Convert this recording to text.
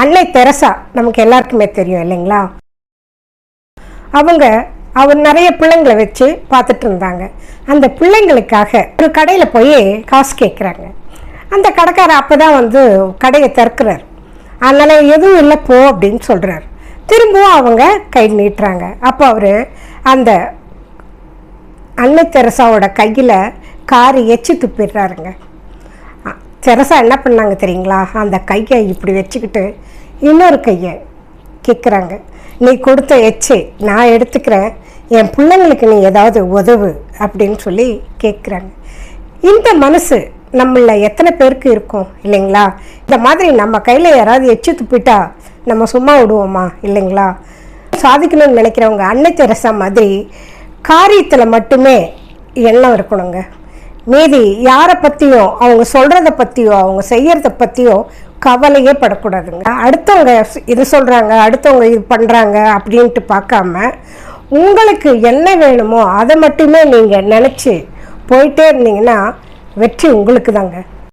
அன்னை தெரசா நமக்கு எல்லாருக்குமே தெரியும் இல்லைங்களா? அவங்க அவர் நிறைய பிள்ளைங்களை வச்சு பார்த்துட்டு இருந்தாங்க. அந்த பிள்ளைங்களுக்காக ஒரு கடையில் போய் காசு கேட்குறாங்க அந்த கடைக்காரர் அப்போ தான் வந்து கடையை திறக்கிறார். அதனால் எதுவும் இல்லை போ அப்படின்னு சொல்கிறார் திரும்பவும் அவங்க கை நீட்டுறாங்க. அப்போ அவர் அந்த அன்னை தெரசாவோட கையில் காரி எச்சி துப்பிடுறாருங்க அ, தெரசா என்ன பண்ணாங்க தெரியுங்களா? அந்த கையை இப்படி வச்சுக்கிட்டு இன்னொரு கையை கேட்குறாங்க நீ கொடுத்த எச்சு நான் எடுத்துக்கிறேன். என் பிள்ளைங்களுக்கு நீ ஏதாவது உதவு அப்படின்னு சொல்லி கேட்குறாங்க இந்த மனசு நம்மள எத்தனை பேருக்கு இருக்கும் இல்லைங்களா? இந்த மாதிரி நம்ம கையில் யாராவது எச்சு துப்பிட்டா நம்ம சும்மா விடுவோமா இல்லைங்களா? சாதிக்கணும்னு நினைக்கிறவங்க அன்னை தெரசா மாதிரி காரியத்தில் மட்டுமே எண்ணம் இருக்கணுங்க. மீதி யாரை பற்றியும் அவங்க சொல்கிறத பற்றியோ அவங்க செய்கிறத பற்றியோ கவலையே படக்கூடாதுங்க. அடுத்தவங்க இது சொல்கிறாங்க அடுத்தவங்க இது பண்ணுறாங்க அப்படின்ட்டு பார்க்காம உங்களுக்கு என்ன வேணுமோ அதை மட்டுமே நீங்கள் நினச்சி போயிட்டே இருந்தீங்கன்னா வெற்றி உங்களுக்கு தாங்க